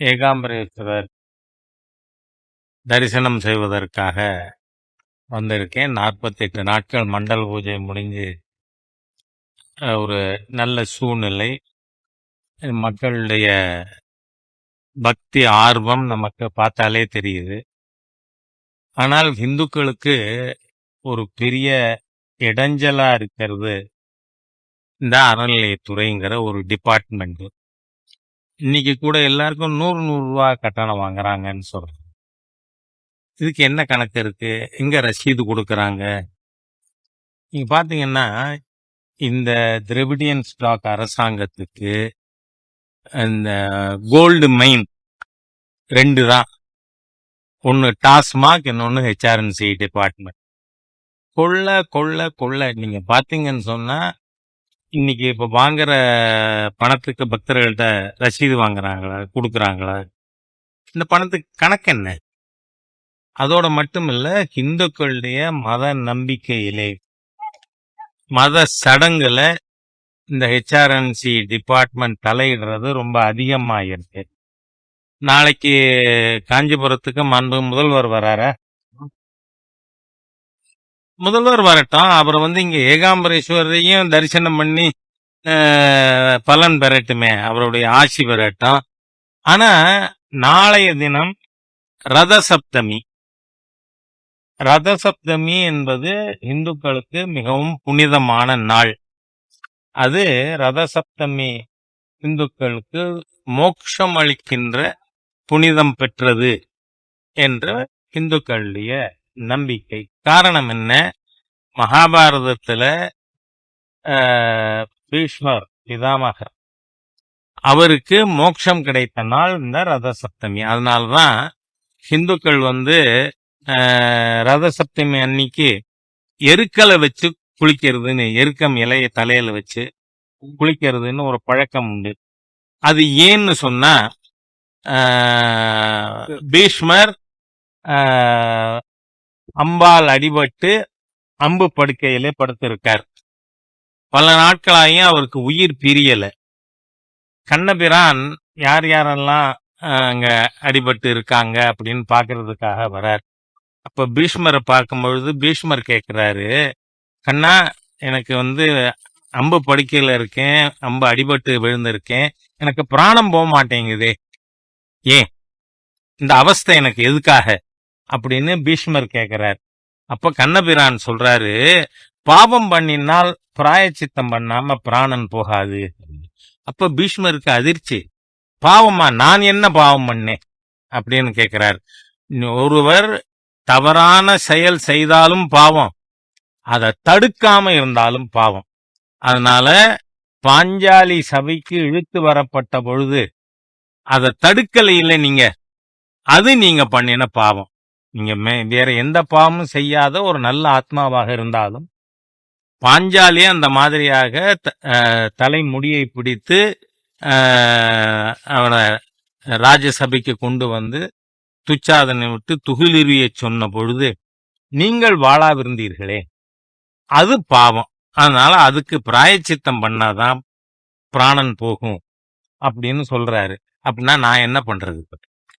ஏகாம்பரேஸ்வரர் தரிசனம் செய்வதற்காக வந்திருக்கேன். நாற்பத்தெட்டு நாட்கள் மண்டல் பூஜை முடிஞ்சு ஒரு நல்ல சூழ்நிலை. மக்களுடைய பக்தி ஆர்வம் நமக்கு பார்த்தாலே தெரியுது. ஆனால் இந்துக்களுக்கு ஒரு பெரிய இடைஞ்சலாக இருக்கிறது. இந்த அறநிலையத்துறைங்கிற ஒரு டிபார்ட்மெண்ட்டு இன்னைக்கு கூட எல்லாருக்கும் நூறு நூறுரூவா கட்டணம் வாங்குறாங்கன்னு சொல்கிறேன் இதுக்கு என்ன கணக்கு இருக்குது எங்கே ரசீது கொடுக்குறாங்க? நீங்கள் பார்த்தீங்கன்னா இந்த திரவிடியன் ஸ்டாக் அரசாங்கத்துக்கு அந்த கோல்டு மைன் ரெண்டு தான். ஒன்று டாஸ்மாக் இன்னொன்று ஹெச்ஆர்என்சி டிபார்ட்மெண்ட் கொள்ள கொள்ள கொள்ள. நீங்கள் பார்த்தீங்கன்னு சொன்னால் இன்னைக்கு இப்ப வாங்குற பணத்துக்கு பக்தர்கள்ட்ட ரசீது வாங்குறாங்களா கொடுக்குறாங்களா? இந்த பணத்துக்கு கணக்கு என்ன? அதோட மட்டும் இல்ல ஹிந்துக்களுடைய மத நம்பிக்கையிலே மத சடங்குல இந்த ஹெச்ஆர்என்சி டிபார்ட்மெண்ட் தலையிடுறது ரொம்ப அதிகமாயிருக்கு. நாளைக்கு காஞ்சிபுரத்துக்கு மண்பு முதல்வர் வராரா? முதல்வர் வரட்டும். அப்புறம் வந்து இங்க ஏகாம்பரேஸ்வரரையும் தரிசனம் பண்ணி பலன் பெறட்டுமே. அவருடைய ஆசி பெறட்டும். ஆனா நாளைய தினம் ரத சப்தமி ரத சப்தமி என்பது இந்துக்களுக்கு மிகவும் புனிதமான நாள். அது ரத சப்தமி இந்துக்களுக்கு மோட்சம் அளிக்கின்ற புனிதம் பெற்றது என்ற இந்துக்களுடைய நம்பிக்கை. காரணம் என்ன? மகாபாரதத்துல ஆஹ், பீஷ்மர் பிதாமகர். அவருக்கு மோட்சம் கிடைத்த நாள் இந்த ரத சப்தமி அதனாலதான் ஹிந்துக்கள் வந்து ஆஹ், ரத சப்தமி அன்னைக்கு எருக்களை வச்சு குளிக்கிறதுன்னு எருக்கம் இலைய தலையில வச்சு குளிக்கிறதுன்னு ஒரு பழக்கம் உண்டு. அது ஏன்னு சொன்னா பீஷ்மர் ஆஹ், அம்பால் அடிபட்டு அம்பு படுக்கையிலே படுத்திருக்கார். பல நாட்களாயும் அவருக்கு உயிர் பிரியல. கண்ணபிரான் யார் யாரெல்லாம் அங்கே அங்க அடிபட்டு இருக்காங்க அப்படின்னு பாக்குறதுக்காக வரார். அப்ப பீஷ்மரை பார்க்கும் பொழுது பீஷ்மர் கேட்குறாரு கண்ணா எனக்கு வந்து அம்பு படுக்கையில இருக்கேன் அம்பு அடிபட்டு விழுந்திருக்கேன் எனக்கு பிராணம் போக மாட்டேங்குதே ஏன்? இந்த அவஸ்தை எனக்கு எதுக்காக? அப்படின்னு பீஷ்மர் கேக்குறார். அப்ப கண்ணபிரான் சொல்றாரு பாவம் பண்ணினால் பிராயச்சித்தம் பண்ணாம பிராணன் போகாது. அப்ப பீஷ்மருக்கு அதிர்ச்சி. பாவமா நான் என்ன பாவம் பண்ணேன்? அப்படின்னு கேக்குறார். ஒருவர் தவறான செயல் செய்தாலும் பாவம் அதை தடுக்காம இருந்தாலும் பாவம். அதனால பாஞ்சாலி சபைக்கு இழுத்து வரப்பட்ட பொழுது அதை தடுக்கலை இல்லை நீங்க. அது நீங்க பண்ணின பாவம். நீங்க மே- வேற எந்த பாவமும் செய்யாத ஒரு நல்ல ஆத்மாவாக இருந்தாலும் பாஞ்சாலியே அந்த மாதிரியாக த- அஹ், தலைமுடியை பிடித்து அவனை ராஜசபைக்கு கொண்டு வந்து துச்சாதனை விட்டு துகிலுரிய சொன்ன பொழுது நீங்கள் வாழாவிருந்தீர்களே அது பாவம். அதனால அதுக்கு பிராயச்சித்தம் பண்ணாதான் பிராணன் போகும். அப்படின்னு சொல்றாரு. அப்படின்னா நான் என்ன பண்றது?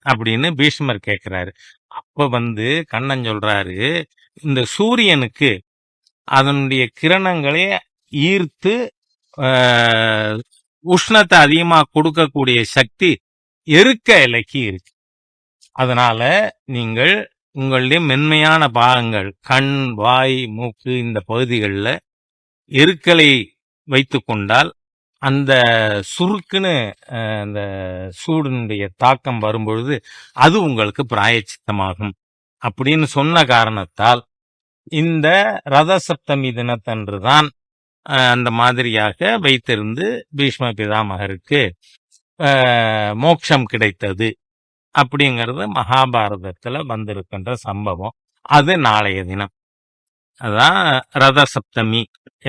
அப்படின்னு பீஷ்மர் கேட்கிறாரு. அப்ப வந்து கண்ணன் சொல்றாரு இந்த சூரியனுக்கு அதனுடைய கிரணங்களை ஈர்த்து உஷ்ணத்தை அதிகமாக கொடுக்கக்கூடிய சக்தி எருக்க இலைக்கு இருக்கு. அதனால நீங்கள் உங்களுடைய மென்மையான பாகங்கள் கண் வாய் மூக்கு இந்த பகுதிகளில் எருக்களை வைத்து கொண்டால் அந்த சுருக்குன்னு அந்த சூடினுடைய தாக்கம் வரும்பொழுது அது உங்களுக்கு பிராயச்சித்தமாகும். அப்படின்னு சொன்ன காரணத்தால் இந்த ரத சப்தமி தினத்தன்று தான் அந்த மாதிரியாக வைத்திருந்து பீஷ்ம பிதாமகருக்கு மோட்சம் கிடைத்தது அப்படிங்கிறது மகாபாரதத்தில் வந்திருக்கின்ற சம்பவம். அது நாளைய தினம். அதான் ரத சப்தமி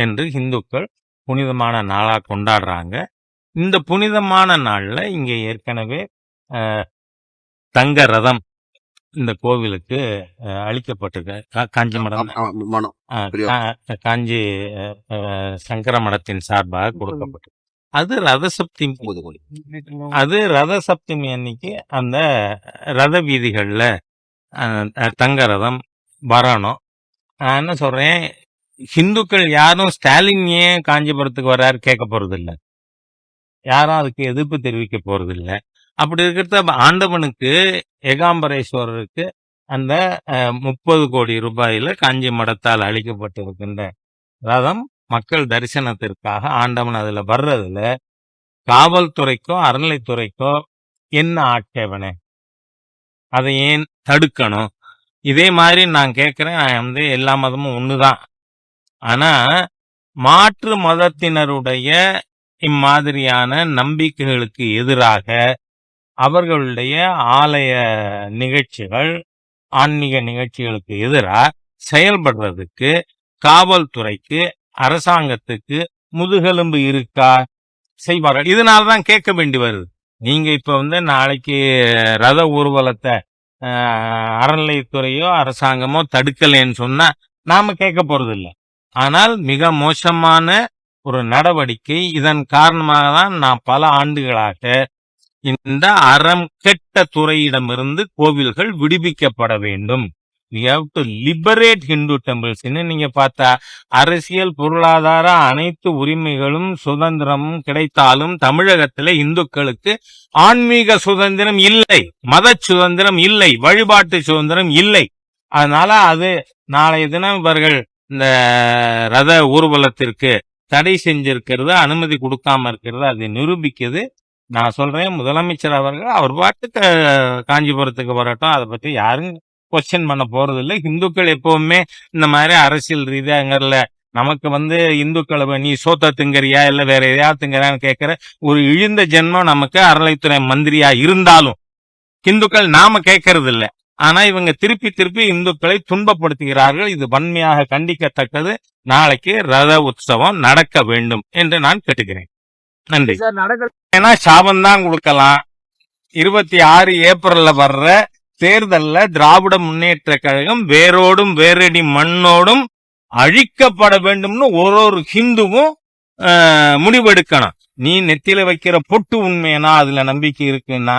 என்று இந்துக்கள் புனிதமான நாளா கொண்டாடுறாங்க. இந்த புனிதமான நாள்ல இங்க ஏற்கனவே தங்க ரதம் இந்த கோவிலுக்கு அளிக்கப்பட்டிருக்கு காஞ்சி மடம். காஞ்சி சங்கர மடத்தின் சார்பாக கொடுக்கப்பட்டிருக்கு அது ரத சப்தமி அது ரத சப்தமி அன்னைக்கு அந்த ரத வீதிகள்ல தங்க ரதம் வரணும் நான் என்ன சொல்றேன் ஹிந்துக்கள் யாரும் ஸ்டாலின் ஏன் காஞ்சிபுரத்துக்கு வர்றாரு கேட்க போறதில்ல. யாரும் அதுக்கு எதிர்ப்பு தெரிவிக்க போறதில்ல. அப்படி இருக்கிறத ஆண்டவனுக்கு ஏகாம்பரேஸ்வரருக்கு அந்த முப்பது கோடி ரூபாயில காஞ்சி மடத்தால் அளிக்கப்பட்டிருக்கின்ற ரதம் மக்கள் தரிசனத்திற்காக ஆண்டவன் அதுல வர்றதுல காவல்துறைக்கோ அறநிலைத்துறைக்கோ என்ன ஆட்சேபனை? அதை ஏன் தடுக்கணும்? இதே மாதிரி நான் கேட்குறேன் நான் வந்து எல்லா மதமும் ஒன்று தான் ஆனா மாற்று மதத்தினருடைய இம்மாதிரியான நம்பிக்கைகளுக்கு எதிராக அவர்களுடைய ஆலய நிகழ்ச்சிகள் ஆன்மீக நிகழ்ச்சிகளுக்கு எதிராக செயல்படுறதுக்கு காவல்துறைக்கு அரசாங்கத்துக்கு முதுகெலும்பு இருக்கா? செய்வார்கள். இதனால தான் கேட்க வேண்டி வருது. நீங்க இப்ப வந்து நாளைக்கு ரத ஊர்வலத்தை அறநிலையத்துறையோ அரசாங்கமோ தடுக்கலைன்னு சொன்னா நாம கேட்க போறது இல்லை ஆனால் மிக மோசமான ஒரு நடவடிக்கை. இதன் காரணமாக தான் நான் பல ஆண்டுகளாக இந்த அறம் கெட்ட துறையிடமிருந்து கோவில்கள் விடுவிக்கப்பட வேண்டும். We have to நீங்க பார்த்தா அரசியல் பொருளாதார அனைத்து உரிமைகளும் சுதந்திரமும் கிடைத்தாலும் தமிழகத்துல இந்துக்களுக்கு ஆன்மீக சுதந்திரம் இல்லை. மத சுதந்திரம் இல்லை. வழிபாட்டு சுதந்திரம் இல்லை. அதனால அது நாளைய தினம் இவர்கள் இந்த ரத ஊர்வலத்திற்கு தடை செஞ்சிருக்கிறது அனுமதி கொடுக்காம இருக்கிறது அதை நிரூபிக்குது நான் சொல்றேன் முதலமைச்சர் அவர்கள் அவர் பாட்டுக்கு காஞ்சிபுரத்துக்கு வரட்டும் அதை பத்தி யாரும் கொஸ்டின் பண்ண போறது இல்லை இந்துக்கள் எப்பவுமே இந்த மாதிரி அரசியல் ரீதியாங்கறல நமக்கு வந்து இந்துக்களை நீ சோத்த திங்கறியா இல்லை வேற எதையாவது திங்கறியான்னு கேட்கிற ஒரு இழிந்த ஜென்மம் நமக்கு அறநிலைத்துறை மந்திரியா இருந்தாலும் இந்துக்கள் நாம கேட்கறது இல்லை ஆனா இவங்க திருப்பி திருப்பி இந்துக்களை துன்பப்படுத்துகிறார்கள். இது வன்மையாக கண்டிக்கத்தக்கது. நாளைக்கு ரத உற்சவம் நடக்க வேண்டும் என்று நான் கேட்டுக்கிறேன். நன்றி. ஏன்னா சாபம் தான் கொடுக்கலாம். இருபத்தி ஆறு ஏப்ரல்ல வர்ற தேர்தல்ல திராவிட முன்னேற்ற கழகம் வேரோடும் வேரடி மண்ணோடும் அழிக்கப்பட வேண்டும்னு ஒரு ஒரு ஹிந்துவும் முடிவெடுக்கணும். நீ நெத்தியில வைக்கிற பொட்டு உண்மையனா அதுல நம்பிக்கை இருக்குன்னா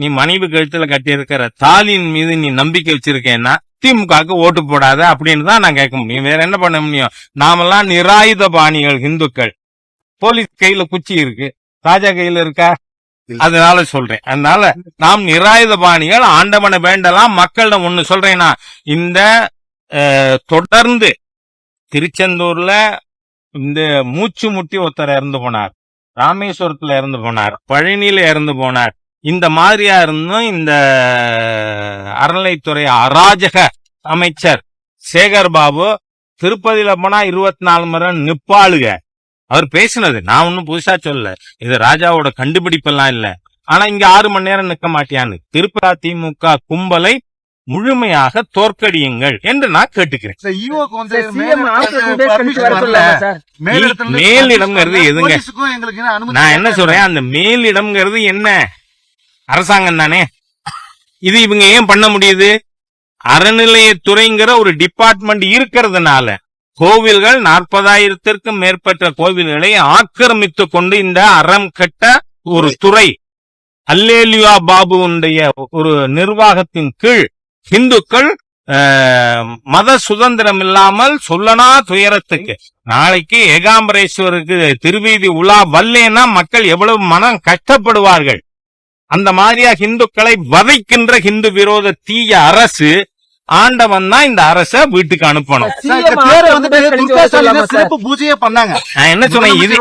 நீ மனைவி கழுத்துல கட்டியிருக்கிற தாலியின் மீது நீ நம்பிக்கை வச்சிருக்கேன்னா திமுகவுக்கு ஓட்டு போடாத அப்படின்னு தான் நான் கேட்க முடியும். வேற என்ன பண்ண முடியும்? நாமெல்லாம் நிராயுத பாணிகள் இந்துக்கள். போலீஸ் கையில குச்சி இருக்கு. ராஜா கையில இருக்கா? அதனால சொல்றேன். அதனால நாம் நிராயுத பாணிகள் ஆண்டவனை வேண்டலாம் மக்களிடம் ஒண்ணு சொல்றேன்னா இந்த தொடர்ந்து திருச்செந்தூர்ல இந்த மூச்சு முட்டி ஒருத்தர் இறந்து போனார். ராமேஸ்வரத்துல இறந்து போனார். பழனியில இறந்து போனார். இந்த மாதிரியா இருந்தும் இந்த அறநிலைத்துறை அராஜக அமைச்சர் சேகர் பாபு திருப்பதியில போனா இருபத்தி நாலு மணி நேரம் நிப்பாளுக. அவர் பேசினது. நான் ஒன்னும் புதுசா சொல்லல. இது ராஜாவோட கண்டுபிடிப்பெல்லாம் இல்ல. ஆனா இங்க ஆறு மணி நேரம் நிக்க மாட்டியான்னு. திருப்பதி திமுக கும்பலை முழுமையாக தோற்கடியுங்கள் என்று நான் கேட்டுக்கிறேன். மேலிடம்ங்கிறது எதுங்க? நான் என்ன. சொல்றேன்? அந்த மேலிடம்ங்கிறது என்ன? அரசாங்கம் தானே? இது இவங்க ஏன் பண்ண முடியுது? அறநிலையத்துறைங்கிற ஒரு டிபார்ட்மெண்ட் இருக்கிறதுனால கோவில்கள் நாற்பதாயிரத்திற்கும் மேற்பட்ட கோவில்களை ஆக்கிரமித்து கொண்டு இந்த அறம் கட்ட ஒரு துறை அல்லேலியா பாபுடைய ஒரு நிர்வாகத்தின் கீழ் இந்துக்கள் மத சுதந்திரம் இல்லாமல் சொல்லனா துயரத்துக்கு. நாளைக்கு ஏகாம்பரேஸ்வருக்கு திருவீதி உலா வல்லேன்னா மக்கள் எவ்வளவு மனம் கஷ்டப்படுவார்கள். அந்த மாதிரியா இந்துக்களை வதைக்கின்ற இந்து விரோத தீய அரசு ஆண்டவன் தான் இந்த அரச வீட்டுக்கு அனுப்பணும். சிறப்பு பூஜையே பண்ணாங்க. நான் என்ன சொன்னேன்? இது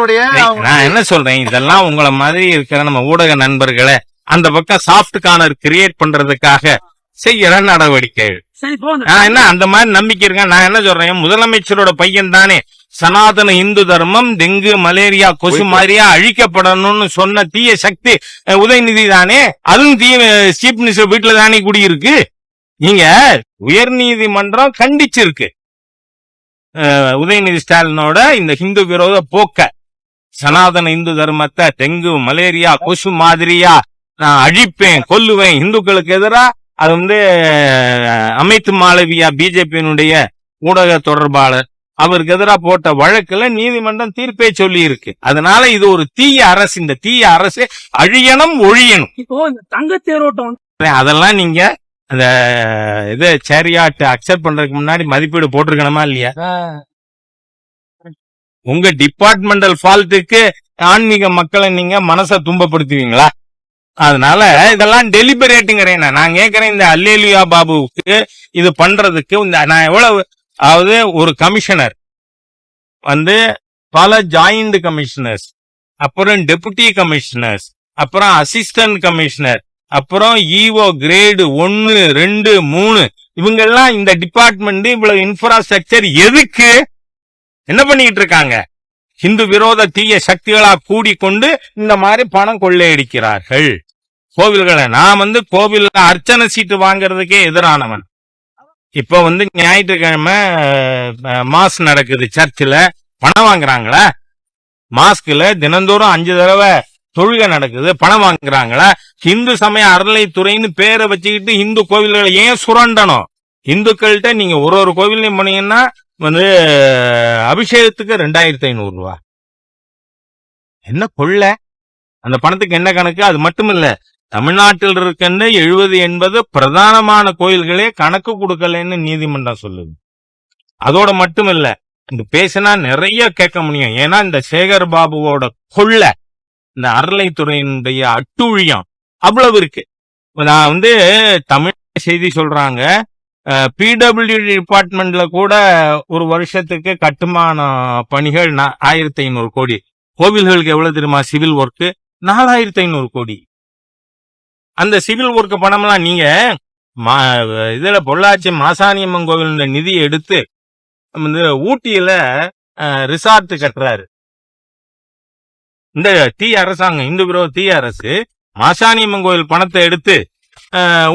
நான் என்ன சொல்றேன்? இதெல்லாம் உங்களை மாதிரி இருக்கிற நம்ம ஊடக நண்பர்களை அந்த பக்கம் சாஃப்ட் கார்னர் கிரியேட் பண்றதுக்காக செய்யற நடவடிக்கை சரி போங்க. நான் என்ன அந்த மாதிரி நம்பிக்கை இருக்கேன் நான் என்ன சொல்றேன்? முதலமைச்சரோட பையன் தானே சனாதன இந்து தர்மம் டெங்கு மலேரியா கொசு மாதிரியா அழிக்கப்படணும்னு சொன்ன தீய சக்தி உதயநிதி தானே? அதுவும் தீய சீஃப் மினிஸ்டர் வீட்டுல தானே குடியிருக்கு? நீங்க உயர் நீதிமன்றம் கண்டிச்சிருக்கு. உதயநிதி ஸ்டாலினோட இந்த ஹிந்து விரோத போக்க சனாதன இந்து தர்மத்தை டெங்கு மலேரியா கொசு மாதிரியா நான் அழிப்பேன் கொல்லுவேன் இந்துக்களுக்கு எதிரா அது வந்து அஹ், அமித் மாளவியா பிஜேபியினுடைய ஊடக தொடர்பாளர். அவருக்கு எதிராக போட்ட வழக்குல நீதிமன்றம் தீர்ப்பே சொல்லி இருக்கு அதனால இது ஒரு தீய அரசு. இந்த தீய அரசு அழியணும் ஒழியணும். இப்போ இந்த தங்க தேரோட்டம் அதெல்லாம் நீங்க அந்த இது சேரியாட் அக்செப்ட் பண்றதுக்கு முன்னாடி மதிப்பீடு போட்டிருக்கணுமா இல்லையா? உங்க டிபார்ட்மெண்டல் ஃபால்ட்டுக்கு ஆன்மீக மக்களை நீங்க மனசை துன்பப்படுத்துவீங்களா? அதனால இதெல்லாம் டெலிபரேட்டுங்கிறேன். நான் கேட்கிறேன் இந்த அல்லேலியா பாபுவுக்கு இது பண்றதுக்கு இந்த நான் எவ்வளவு அதாவது ஒரு கமிஷனர் வந்து பல ஜாயிண்ட் கமிஷனர்ஸ் அப்புறம் டெபுட்டி கமிஷனர்ஸ் அப்புறம் அசிஸ்டன்ட் கமிஷனர் அப்புறம் இஓ கிரேடு ஒன்னு ரெண்டு மூணு இவங்கெல்லாம் இந்த டிபார்ட்மெண்ட் இவ்வளவு இன்ஃப்ராஸ்ட்ரக்சர் எதுக்கு? என்ன பண்ணிக்கிட்டு இருக்காங்க? ஹிந்து விரோத தீய சக்திகளா கூடிக்கொண்டு இந்த மாதிரி பணம் கொள்ளையடிக்கிறார்கள். கோவில்களை நான் வந்து கோவில்ல அர்ச்சனை சீட்டு வாங்குறதுக்கே எதிரானவன். இப்ப வந்து ஞாயிற்றுக்கிழமை மாஸ் நடக்குது சர்ச்சில். பணம் வாங்குறாங்களா? மாஸ்கில் தினந்தோறும் அஞ்சு தடவை தொழுகை நடக்குது. பணம் வாங்குறாங்களா? ஹிந்து சமய அறநிலைத்துறைன்னு பேரை வச்சுக்கிட்டு இந்து கோவில்களை ஏன் சுரண்டணும்? இந்துக்கள்கிட்ட நீங்க ஒரு ஒரு கோவிலையும் போனீங்கன்னா வந்து அபிஷேகத்துக்கு ரெண்டாயிரத்தி ஐநூறு ரூபா. என்ன கொள்ள? அந்த பணத்துக்கு என்ன கணக்கு? அது மட்டும் இல்ல தமிழ்நாட்டில் இருக்கின்ற எழுபது எண்பது பிரதானமான கோயில்களே கணக்கு கொடுக்கலன்னு நீதிமன்றம் சொல்லுது. அதோட மட்டும் இல்ல இந்த பேசினா நிறைய கேட்க முடியும். ஏன்னா இந்த சேகர் பாபுவோட கொள்ள இந்த அறநிலைத்துறையினுடைய அட்டுழியம் அவ்வளவு இருக்கு. நான் வந்து தமிழ் செய்தி சொல்றாங்க. பிடபிள்யூ டிபார்ட்மெண்ட்ல கூட ஒரு வருஷத்துக்கு கட்டுமான பணிகள் ஆயிரத்தி ஐநூறு கோடி. கோவில்களுக்கு எவ்வளவு தெரியுமா? சிவில் ஒர்க்கு நாலாயிரத்தி ஐநூறு கோடி. அந்த சிவில் ஒர்க் பணம்லாம் நீங்க மா- இதுல பொள்ளாச்சி மாசாணியம்மன் கோவில் நிதியை எடுத்து ஊட்டியில ரிசார்ட் கட்டுறாரு. இந்த தீ அரசாங்கம் இந்து விரோத தீ அரசு மாசாணியம்மன் கோவில் பணத்தை எடுத்து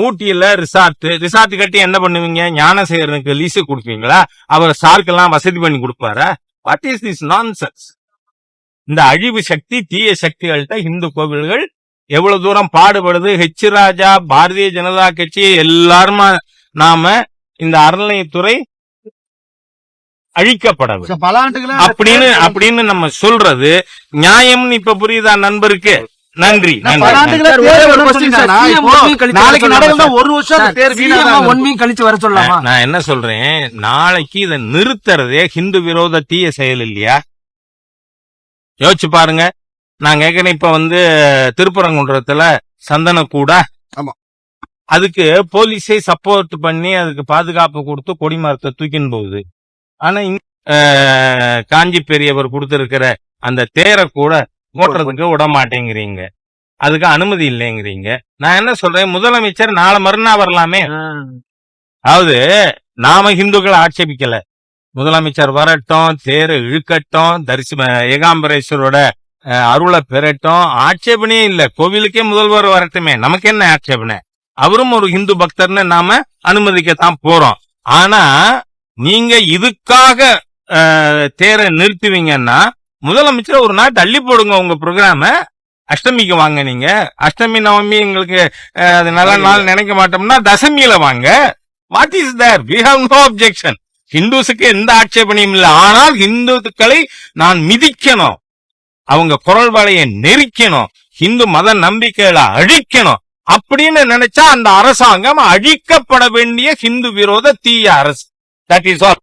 ஊட்டியில ரிசார்ட் ரிசார்ட் கட்டி என்ன பண்ணுவீங்க? ஞானசேகரனுக்கு லீஸு கொடுப்பீங்களா? அவர் சார்க்கெல்லாம் வசதி பண்ணி கொடுப்பாரா? வாட் இஸ் திஸ் நான் இந்த அழிவு சக்தி தீய சக்திகள்கிட்ட இந்து கோவில்கள் எவ்வளவு தூரம் பாடுபடுது? ஹெச் ராஜா பாரதிய ஜனதா கட்சி எல்லாருமா நாம இந்த அறநிலையத்துறை அழிக்கப்பட வேண்டும். பல ஆண்டுகளா அப்படின்னு அப்படின்னு நம்ம சொல்றது நியாயம்னு இப்ப புரியுதா நண்பருக்கு? நன்றி கழிச்சு வர சொல்லலாமா நான் என்ன சொல்றேன்? நாளைக்கு இதை நிறுத்துறதே ஹிந்து விரோத தீய செயல் இல்லையா? யோசிச்சு பாருங்க. நான் கேட்கிறேன் இப்ப வந்து திருப்பரங்குன்றத்துல சந்தன கூட ஆமா. அதுக்கு போலீஸே சப்போர்ட் பண்ணி அதுக்கு பாதுகாப்பு கொடுத்து கொடிமரத்தை தூக்கின்னு போகுது. ஆனா இங்க, காஞ்சி பெரியவர் கொடுத்திருக்கிற அந்த தேரை கூட ஓட்டுறதுக்கு விட மாட்டேங்கிறீங்க அதுக்கு அனுமதி இல்லைங்கிறீங்க. நான் என்ன சொல்றேன் முதலமைச்சர் நாளை மறுநாள் வரலாமே. அதாவது நாம ஹிந்துக்களை ஆட்சேபிக்கல. முதலமைச்சர் வரட்டும் தேர் இழுக்கட்டும் தரிசி ஏகாம்பரேஸ்வரோட அருளை பெறட்டும். ஆட்சேபனையே இல்ல. கோவிலுக்கே முதல்வர் வரட்டுமே. நமக்கு என்ன ஆட்சேபனை? அவரும் ஒரு ஹிந்து பக்தர்னு நாம அனுமதிக்கத்தான் போறோம். ஆனா நீங்க இதுக்காக தேரை நிறுத்துவீங்கன்னா முதலமைச்சர் ஒரு நாள் தள்ளி போடுங்க உங்க ப்ரோக்ராம அஷ்டமிக்கு வாங்க நீங்க. அஷ்டமி நவமி எங்களுக்கு அது நல்ல நாள் நினைக்க மாட்டோம்னா தசமியில வாங்க. What is there we have no objection ஹிந்துஸுக்கு எந்த ஆட்சேபனையும் இல்லை. ஆனால் ஹிந்துக்களை நான் மிதிக்கணும். அவங்க குரல் வலையை நெரிக்கணும் ஹிந்து மத நம்பிக்கையில அழிக்கணும் அப்படின்னு நினைச்சா அந்த அரசாங்கம் அழிக்கப்பட வேண்டிய ஹிந்து விரோத தீய அரசு. That is all